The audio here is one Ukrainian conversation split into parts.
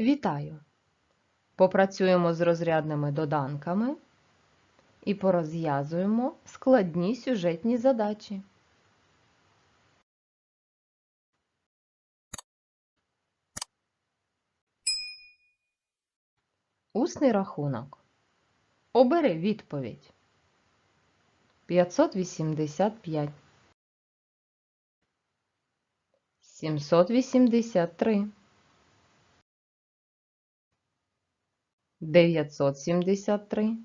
Вітаю! Попрацюємо з розрядними доданками і порозв'язуємо складні сюжетні задачі. Усний рахунок. Обери відповідь. 585 783 973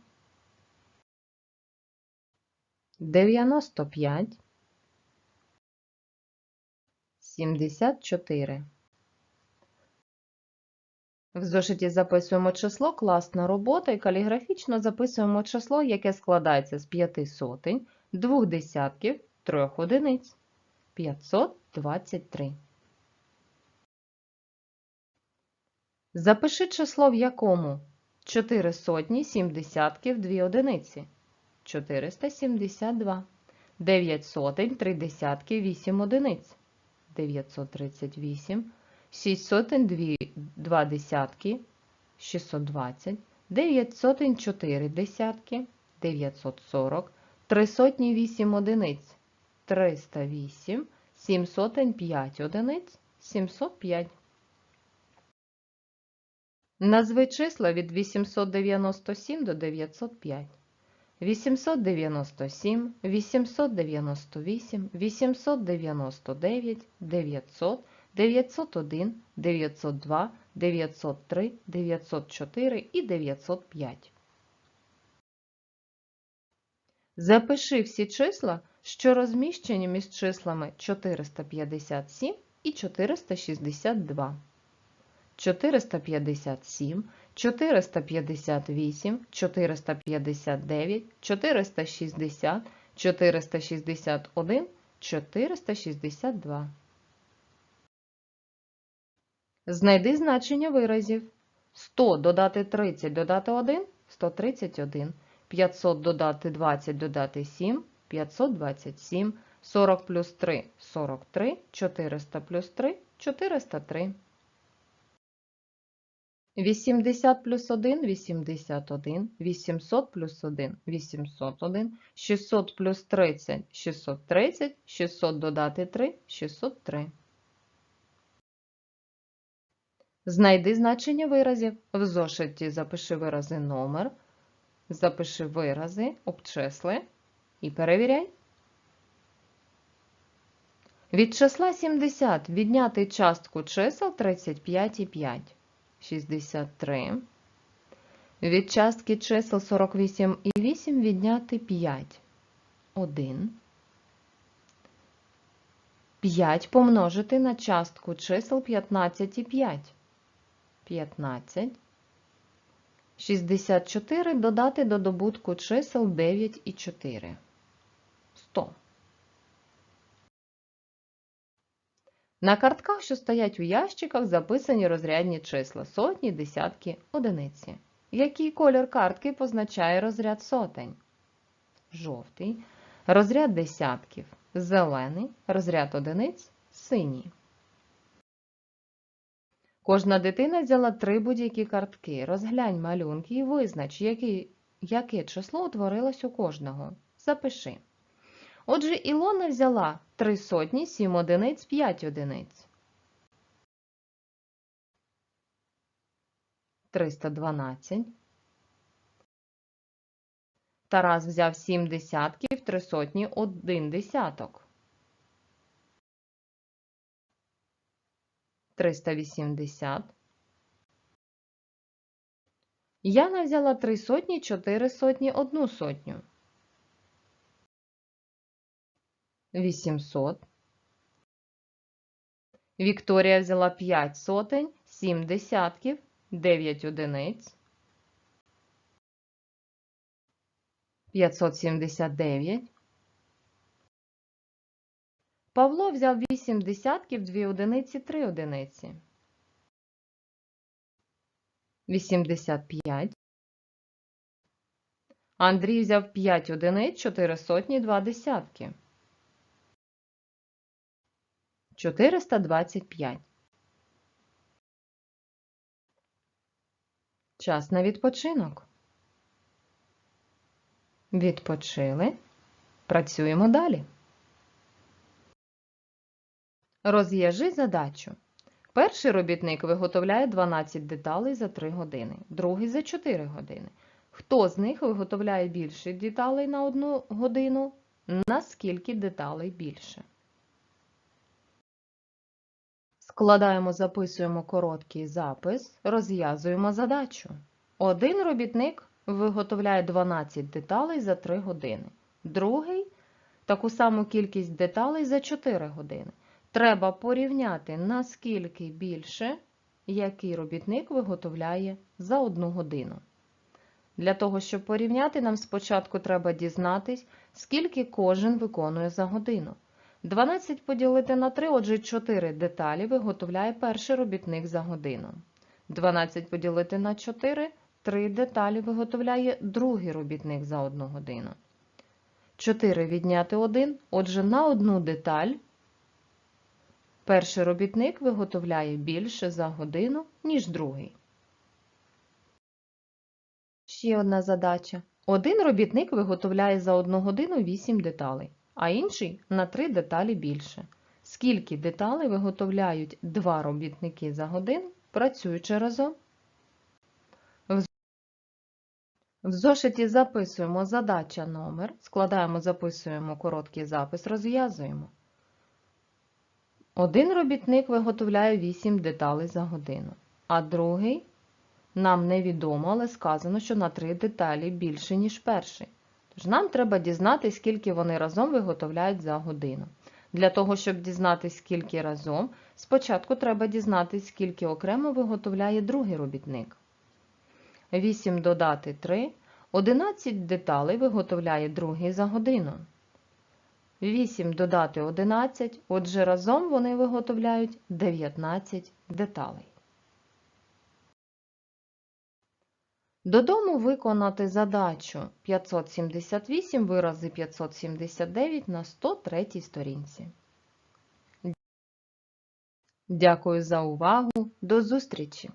95 74 В зошиті записуємо число класна робота і каліграфічно записуємо число, яке складається з п'яти сотень, двох десятків, трьох одиниць. 523. Запиши число, в якому 4 сотні, 7 десятків, 2 одиниці. 472. 9 сотень, 3 десятки, 8 одиниць. 938. 6 сотень, 2, 2 десятки, 620. 9 сотень, 4 десятки, 940. 3 сотні, 8 одиниць. 308, 7 сотень 5 одиниць, 705. Назви числа від 897 до 905. 897, 898, 899, 900, 901, 902, 903, 904 і 905. Запиши всі числа, що розміщені між числами 457 і 462. 457, 458, 459, 460, 461, 462. Знайди значення виразів. 100 додати 30 додати 1 131. 500 додати 20 додати 7 527. 40 плюс 3 43. 400 плюс 3 403. 80 плюс 1 81. 800 плюс 1 801. 600 плюс 30 630. 600 додати 3 603. Знайди значення виразів. В зошиті запиши вирази номер. Запиши вирази, обчисли і перевіряй. Від числа 70 відняти частку чисел 35 і 5. 63. Від частки чисел 48 і 8 відняти 5. 1. 5 помножити на частку чисел 15 і 5. 15. 64 додати до добутку чисел 9 і 4. 100. На картках, що стоять у ящиках, записані розрядні числа сотні, десятки, одиниці. Який колір картки позначає розряд сотень? Жовтий. Розряд десятків. Зелений. Розряд одиниць синій. Кожна дитина взяла три будь-які картки. Розглянь малюнки і визнач, які, яке число утворилось у кожного. Запиши. Отже, Ілона взяла 3 сотні, 7 одиниць, 5 одиниць. 312. Тарас взяв 7 десятків, 3 сотні, 1 десяток. 380. Яна взяла 3 сотні, 4 сотні, 1 сотню. 800. Вікторія взяла 5 сотень, 7 десятків, 9 одиниць. 579. Павло взяв 8 десятків, 2 одиниці, 3 одиниці. 85. Андрій взяв 5 одиниць, 4 сотні, 2 десятки. 425. Час на відпочинок. Відпочили. Працюємо далі. Розв'яжи задачу. Перший робітник виготовляє 12 деталей за 3 години, другий за 4 години. Хто з них виготовляє більше деталей на 1 годину? Наскільки деталей більше? Складаємо, записуємо короткий запис, розв'язуємо задачу. Один робітник виготовляє 12 деталей за 3 години, другий таку саму кількість деталей за 4 години. Треба порівняти, наскільки більше який робітник виготовляє за 1 годину. Для того, щоб порівняти, нам спочатку треба дізнатись, скільки кожен виконує за годину. 12 поділити на 3, отже 4 деталі виготовляє перший робітник за годину. 12 поділити на 4, 3 деталі виготовляє другий робітник за 1 годину. 4 відняти 1, отже на одну деталь перший робітник виготовляє більше за годину, ніж другий. Ще одна задача. Один робітник виготовляє за 1 годину 8 деталей, а інший на 3 деталі більше. Скільки деталей виготовляють два робітники за годину, працюючи разом? В зошиті записуємо задача номер, складаємо, записуємо короткий запис, розв'язуємо. Один робітник виготовляє 8 деталей за годину, а другий нам невідомо, але сказано, що на 3 деталі більше, ніж перший. Тож нам треба дізнатися, скільки вони разом виготовляють за годину. Для того, щоб дізнатися, скільки разом, спочатку треба дізнатися, скільки окремо виготовляє другий робітник. 8 додати 3. 11 деталей виготовляє другий за годину. 8 додати 11, отже разом вони виготовляють 19 деталей. Додому виконати задачу 578 вирази 579 на 103 сторінці. Дякую за увагу. До зустрічі!